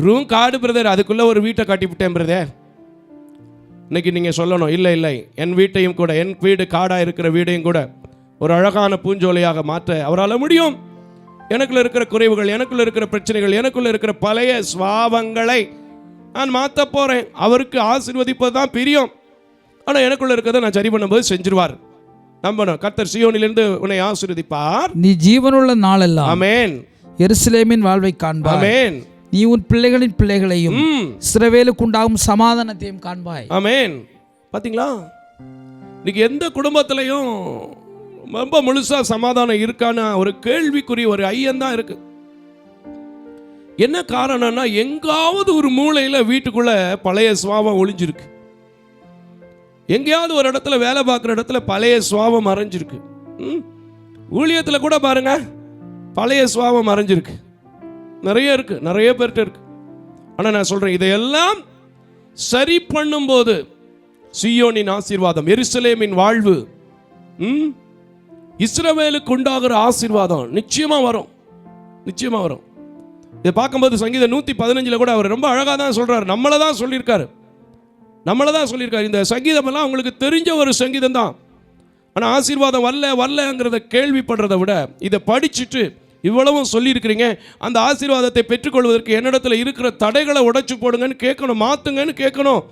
ரூம் காடு பிரதர் அதுக்குள்ள ஒரு வீட்டை கட்டிவிட்டேன் பிரதர் இன்னைக்கு நீங்கள் சொல்லணும் இல்லை இல்லை. என் வீட்டையும் கூட என் வீடு காடாக இருக்கிற வீடையும் கூட ஒரு அழகான பூஞ்சோலையாக மாற்ற அவரால் முடியும். எனக்குள்ள இருக்கிற குறைவுகள் எனக்குள்ள இருக்கிற பிரச்சனைகள் எனக்குள்ள இருக்கிற பழைய சுவாவங்களை நான் மாற்ற போகிறேன் அவருக்கு ஆசீர்வதிப்பது தான் பிரியம். ஆனால் எனக்குள்ள இருக்கிறத நான் சரி பண்ணும்போது செஞ்சிருவார். நம்பணும். கர்த்தர் சியோனிலிருந்து உன்னை ஆசீர்வதிப்பார். நீ ஜீவனுள்ள நாளெல்லாம் அமேன் எருசலேமின் வாழ்வை காண்பாய். நீ உன் பிள்ளைகளின் பிள்ளைகளையும் ம். இஸ்ரவேலுக்கு உண்டாகும் சமாதானத்தையும் காண்பாய். ஆமென். பாத்தீங்களா? இன்னைக்கு எந்த குடும்பத்திலையும் ரொம்ப முழுசா சமாதானம் இருக்கான ஒரு கேள்விக்குறி ஒரு ஐயன் தான் இருக்கு. என்ன காரணம்னா எங்காவது ஒரு மூலையில வீட்டுக்குள்ள பழைய சுவாபம் ஒளிஞ்சிருக்கு. எங்கேயாவது ஒரு இடத்துல வேலை பார்க்குற இடத்துல பழைய சுவாபம் மறைஞ்சிருக்கு? ஊழியத்துல கூட பாருங்க பழைய சுவாபம் மறைஞ்சிருக்கு நிறைய இருக்கு நிறைய பேர்கிட்ட இருக்கு. ஆனால் நான் சொல்கிறேன் இதையெல்லாம் சரி பண்ணும்போது சியோனின் ஆசீர்வாதம் எருசலேமின் வாழ்வு ம்? இஸ்ரவேலுக்கு உண்டாகிற ஆசீர்வாதம் நிச்சயமாக வரும். நிச்சயமாக வரும். இதை பார்க்கும்போது சங்கீதம் நூற்றி பதினஞ்சில் கூட அவர் ரொம்ப அழகாக தான் சொல்கிறார் நம்மளை தான் சொல்லியிருக்காரு. நம்மளை தான் சொல்லியிருக்காரு. இந்த சங்கீதமெல்லாம் உங்களுக்கு தெரிஞ்ச ஒரு சங்கீதம் தான் ஆனால் ஆசீர்வாதம் வரல வரலங்கிறத கேள்விப்படுறதை விட இதை படிச்சுட்டு இவ்வளவும் சொல்லியிருக்கிறீங்க. அந்த ஆசீர்வாதத்தை பெற்றுக்கொள்வதற்கு என்னிடத்துல இருக்கிற தடைகளை உடைச்சு போடுங்கன்னு கேட்கணும் மாத்துங்கன்னு கேட்கணும்.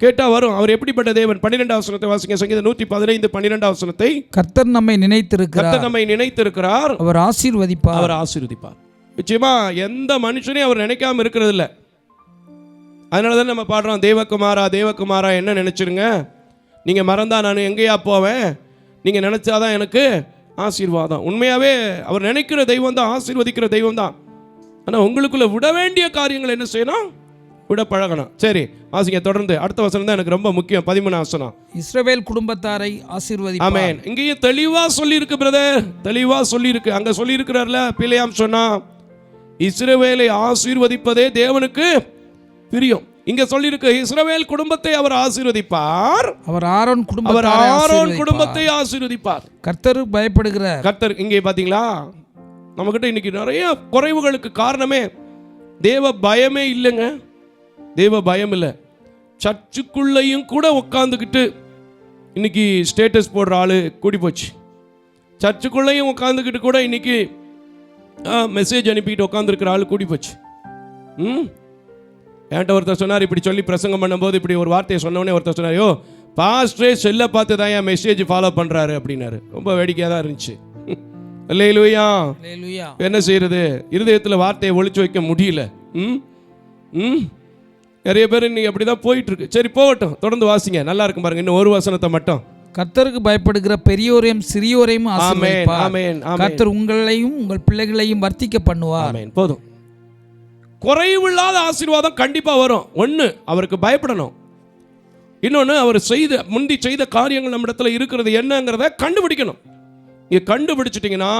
கேட்டா வரும். அவர் எப்படிப்பட்ட தேவன்? பன்னிரெண்டாம் வசனத்தை வாசிங்க. சங்கீதம் நூற்றி பதினைந்து பன்னிரெண்டாம் வசனத்தை. கர்த்தர் நம்மை நினைத்திருக்கிறார். கர்த்தர் நம்மை நினைத்திருக்கிறார். அவர் ஆசீர்வதிப்பார். அவர் ஆசீர்வதிப்பார். நிச்சயமா எந்த மனுஷனையும் அவர் நினைக்காம இருக்கிறது இல்ல அதனால தான் நம்ம பாடுறோம் தேவகுமாரா தேவகுமாரா என்ன நினைச்சிருங்க? நீங்க மறந்தா நான் எங்கேயா போவேன்? நீங்க நினைச்சாதான் எனக்கு ஆசீர்வாதம். உண்மையாவே அவர் நினைக்கிற தெய்வம் தான் ஆசீர்வதிக்கிற தெய்வம் தான் ஆனா உங்களுக்குள்ள விட வேண்டிய காரியங்கள் என்ன செய்யணும்? விட பழகணும். சரி வாசிங்க தொடர்ந்து. அடுத்த வசனம் தான் எனக்கு ரொம்ப முக்கியம். பதிமூணு வசனம். இஸ்ரவேல் குடும்பத்தாரை ஆசீர்வதிப்பார். ஆமென். இங்கேயும் தெளிவா சொல்லியிருக்கு பிரதர் தெளிவா சொல்லியிருக்கு. அங்க சொல்லியிருக்கிறார்ல பிழையாம் சொன்னா இஸ்ரவேலை ஆசீர்வதிப்பதே தேவனுக்கு பிரியம். இங்க சொல்லியிருக்கு இஸ்ரவேல் குடும்பத்தை அவர் ஆசீர்வதிப்பார். அவர் ஆரோன் அவர் குடும்பத்தாரை ஆரோன். குடும்பத்தை ஆசீர்வதிப்பார். கர்த்தருக்கு பயப்படுகிறார். கர்த்தர் இங்கே பாத்தீங்களா நம்மகிட்ட இன்னைக்கு நிறைய குறைவுகளுக்கு காரணமே தேவ பயமே இல்லைங்க. தேவ பயம் இல்லை. சர்ச்சுக்குள்ளேயும் கூட உட்காந்துக்கிட்டு இன்னைக்கு ஸ்டேட்டஸ் போடுற ஆளு கூடி போச்சு. சர்ச்சுக்குள்ளேயும் உட்காந்துக்கிட்டு கூட இன்னைக்கு மெசேஜ் அனுப்பிக்கிட்டு உட்காந்துருக்கிற ஆள் கூடி போச்சு. ம்? என்கிட்ட ஒருத்தர் சொன்னார் இப்படி சொல்லி பிரசங்கம் பண்ணும்போது இப்படி ஒரு வார்த்தையை சொன்னோடனே ஒருத்தர் சொன்னார் யோ பாஸ்டரே செல்லை பார்த்து தான் என் மெசேஜ் ஃபாலோ பண்ணுறாரு அப்படின்னாரு. ரொம்ப வேடிக்கையாக தான் இருந்துச்சு. இல்லையிலுயா அல்லேலூயா. என்ன செய்யறது இருதயத்தில் வார்த்தையை ஒளிச்சு வைக்க முடியல. ம்? ம்? நிறைய பேர் இன்னைக்கு அப்படி தான் போயிட்டு இருக்கு சரி போகட்டும். தொடர்ந்து வாசிங்க. நல்லா இருக்கும் பாருங்க. இன்னும் ஒரு வசனத்தை மட்டும். கர்த்தருக்கு பயப்படுகிற பெரியோரையும் சிறியோரையும் கர்த்தர் உங்களையும் உங்கள் பிள்ளைகளையும் வர்த்திக்க பண்ணுவார். போதும். குறைவில்லாத ஆசீர்வாதம் கண்டிப்பாக வரும். ஒன்று அவருக்கு பயப்படணும். இன்னொன்று அவர் செய்த முந்தி செய்த காரியங்கள் நம்மிடத்தில் இருக்கிறது என்னங்கிறத கண்டுபிடிக்கணும். நீங்க கண்டுபிடிச்சிட்டிங்கன்னா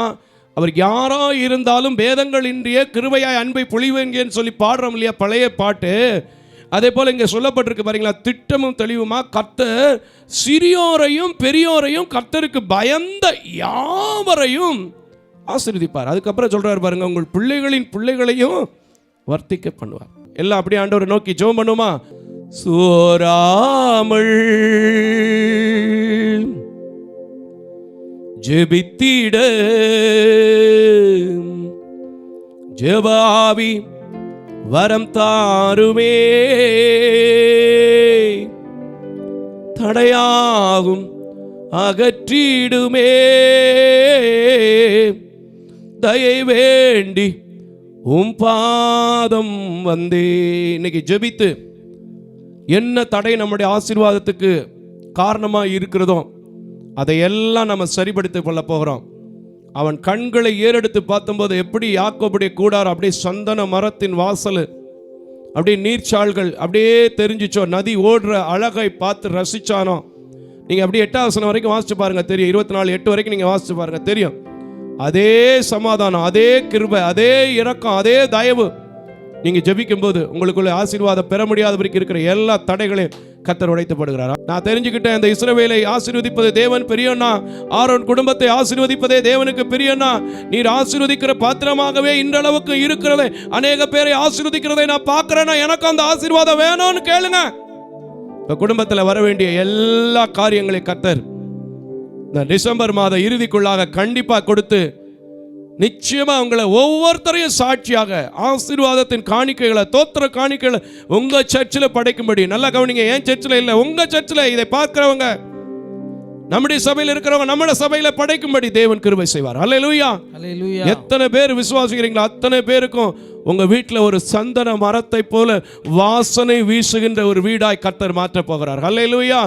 அவர் யாராக இருந்தாலும் பேதங்கள் இன்றிய கிருவையாய் அன்பை பொழிவெங்கன்னு சொல்லி பாடுறோம் இல்லையா பழைய பாட்டு? அதே போல் இங்கே சொல்லப்பட்டிருக்கு பாருங்களா திட்டமும் தெளிவுமா கர்த்தர் சிறியோரையும் பெரியோரையும் கர்த்தருக்கு பயந்த யாவரையும் ஆசீர்வதிப்பார். அதுக்கப்புறம் சொல்கிறார் பாருங்கள் உங்கள் பிள்ளைகளின் பிள்ளைகளையும் வர்த்திக்க பண்ணுவார் எல்லாம் அப்படியே ஆண்டவரை நோக்கி ஜோம் பண்ணுமா? சோராமல் ஜெபித்திட. ஜெபாவி வரம் தாருமே. தடையாகும் அகற்றிடுமே. தயை வேண்டி உம் பாதம் வந்தே. இன்னைக்கு ஜெபித்து என்ன தடை நம்முடைய ஆசீர்வாதத்துக்கு காரணமாக இருக்கிறதோ அதையெல்லாம் நம்ம சரிப்படுத்திக் கொள்ள போகிறோம். அவன் கண்களை ஏறெடுத்து பார்த்தம்போது எப்படி யாக்கோபுடைய கூடார் அப்படியே சந்தன மரத்தின் வாசல் அப்படியே நீர்ச்சால்கள் அப்படியே தெரிஞ்சிச்சோ நதி ஓடுற அழகை பார்த்து ரசிச்சானோ. நீங்கள் அப்படியே எட்டாவசனம் வரைக்கும் வாசிச்சு பாருங்க தெரியும். இருபத்தி நாலு எட்டு வரைக்கும் நீங்கள் வாசிச்சு பாருங்க தெரியும். அதே சமாதானம் அதே கிருபை அதே இரக்கம் அதே தயவு நீங்க ஜெபிக்கும் போது உங்களுக்குள்ள ஆசீர்வாதம் பெற முடியாதவருக்கு இருக்கிற எல்லா தடைகளையும் கத்தர் உடைத்துப்படுகிறாரா? நான் தெரிஞ்சுக்கிட்டேன் இந்த இஸ்ரவேலை ஆசீர்வதிப்பது தேவன் பெரியண்ணா. ஆரோன் குடும்பத்தை ஆசீர்வதிப்பதே தேவனுக்கு பெரியண்ணா. நீர் ஆசீர்வதிக்கிற பாத்திரமாகவே இன்றளவுக்கு இருக்கிறதே அநேக பேரை ஆசீர்வதிக்கிறதை நான் பார்க்குறேன்னா எனக்கு அந்த ஆசீர்வாதம் வேணும்னு கேளுங்க. இந்த குடும்பத்தில் வர வேண்டிய எல்லா காரியங்களையும் கத்தர் இந்த டிசம்பர் மாத இறுதிக்குள்ளாக கண்டிப்பா கொடுத்து நிச்சயமா உங்களை ஒவ்வொருத்தரையும் சாட்சியாக ஆசீர்வாதத்தின் காணிக்கைகளை தோத்திர காணிக்கைகளை உங்க சர்ச்சில் படைக்கும்படி. நல்லா கவனிங்க ஏன் சர்ச்சில் இல்லை? உங்க சர்ச்சில் இதை பார்க்கிறவங்க நம்முடைய சபையில் இருக்கிறவங்க நம்முடைய சபையில படைக்கும்படி தேவன் கிருபை செய்வார். அல்லேலூயா அல்லேலூயா எத்தனை பேர் விசுவாசிக்கிறீங்களோ அத்தனை பேருக்கும் உங்க வீட்டில் ஒரு சந்தன மரத்தை போல வாசனை வீசுகின்ற ஒரு வீடாய் கர்த்தர் மாற்ற போகிறார். ஹல்லேலூயா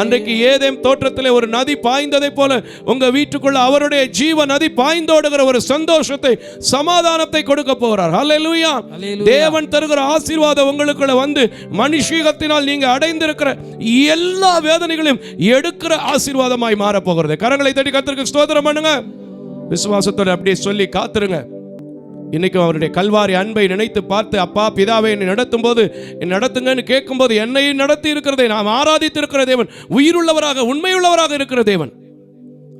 அன்றைக்கு ஏதேம் தோற்றத்திலே ஒரு நதி பாய்ந்ததை போல உங்க வீட்டுக்குள்ள அவருடைய ஜீவ நதி பாய்ந்தோடுகிற ஒரு சந்தோஷத்தை சமாதானத்தை கொடுக்க போகிறார். ஹல்லேலூயா அல்லேலூயா. தேவன் தருகிற ஆசீர்வாதம் உங்களுக்குள்ள வந்து மனுஷீகத்தினால் நீங்க அடைந்திருக்கிற எல்லா வேதனைகளையும் எடுக்கிற ஆசீர்வாதமாய் மாறப் போகிறது. கரங்களை தட்டி கர்த்தருக்கு ஸ்தோத்திரம் பண்ணுங்க. விசுவாசத்தோட அப்படியே சொல்லி காத்துருங்க. இன்னைக்கும் அவருடைய கல்வாரி அன்பை நினைத்து பார்த்து அப்பா பிதாவை என்னை நடத்தும் போது என்னை நடத்துங்கன்னு கேட்கும்போது என்னையும் நடத்தி இருக்கிறதை. நாம் ஆராதித்து இருக்கிற தேவன் உயிருள்ளவராக உண்மையுள்ளவராக இருக்கிற தேவன்.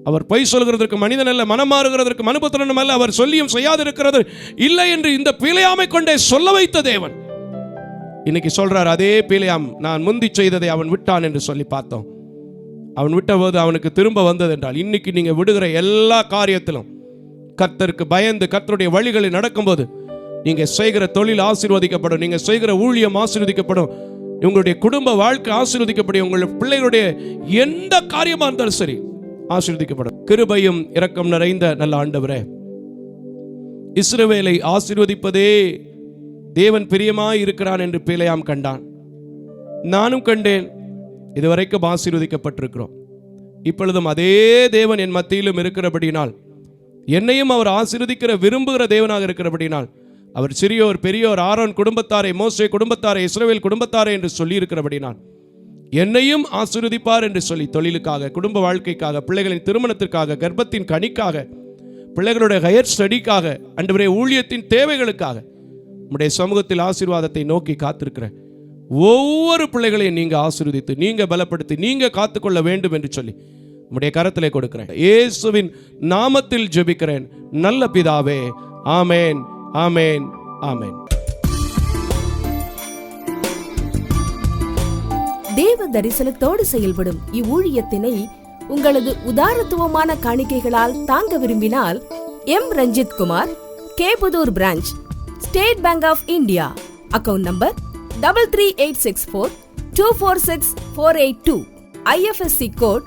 அவர் பொய் சொல்கிறதற்கு மனிதன் அல்ல மனம் மாறுகிறதற்கு மனுபத்திரனும் அல்ல. அவர் சொல்லியும் செய்யாது இருக்கிறது இல்லை என்று இந்த பிழையாமை கொண்டே சொல்ல வைத்த தேவன். இன்னைக்கு சொல்றார் அதே பிழையாம் நான் முந்தி செய்ததை அவன் விட்டான் என்று சொல்லி பார்த்தோம். அவன் விட்டபோது அவனுக்கு திரும்ப வந்தது என்றால் இன்னைக்கு நீங்க விடுகிற எல்லா காரியத்திலும் கத்தருக்கு பயந்து கத்தருடைய வழிகளில் நடக்கும்போது நீங்கள் செய்கிற தொழில் ஆசீர்வதிக்கப்படும் நீங்கள் செய்கிற ஊழியம் ஆசீர்வதிக்கப்படும் உங்களுடைய குடும்ப வாழ்க்கை ஆசீர்வதிக்கப்படும் உங்களுடைய பிள்ளைகளுடைய எந்த காரியமாக இருந்தாலும் சரி ஆசீர்வதிக்கப்படும். கிருபையும் இரக்கம் நிறைந்த நல்ல ஆண்டவரே. இஸ்ரவேலை ஆசீர்வதிப்பதே தேவன் பிரியமாய் இருக்கிறான் என்று பிழையாம் கண்டான். நானும் கண்டேன் இதுவரைக்கும் ஆசீர்வதிக்கப்பட்டிருக்கிறோம். இப்பொழுதும் அதே தேவன் என் மத்தியிலும் இருக்கிறபடினால் என்னையும் அவர் ஆசீர்வதிக்கிற விரும்புகிற தேவனாக இருக்கிறபடினால் அவர் சிறியோர் பெரியோர் ஆரோன் குடும்பத்தாரை மோசே குடும்பத்தாரை இஸ்ரவேல் குடும்பத்தாரை என்று சொல்லியிருக்கிறபடினால் என்னையும் ஆசீர்வதிப்பார் என்று சொல்லி தொழிலுக்காக குடும்ப வாழ்க்கைக்காக பிள்ளைகளின் திருமணத்திற்காக கர்ப்பத்தின் கனிக்காக பிள்ளைகளுடைய ஹையர் ஸ்டடிக்காக அன்றுவரே ஊழியத்தின் தேவைகளுக்காக நம்முடைய சமூகத்தில் ஆசீர்வாதத்தை நோக்கி காத்திருக்கிற ஒவ்வொரு பிள்ளைகளையும் நீங்க ஆசீர்வதித்து நீங்க பலப்படுத்தி நீங்க காத்துக்கொள்ள வேண்டும் என்று சொல்லி உம்முடைய கரத்திலே கொடுக்கிறேன். இயேசுவின் நாமத்தில் ஜெபிக்கிறேன். நல்ல பிதாவே ஆமேன் ஆமேன் ஆமேன். தேவ தரிசனத்தோடு செயல்படும் இவ்வூழியத்தினை உங்களது உதாரத்துவமான காணிக்கைகளால் தாங்க விரும்பினால் M. Ranjith Kumar Kepudur branch state bank of India account number double three eight six four two four six four eight two IFSC code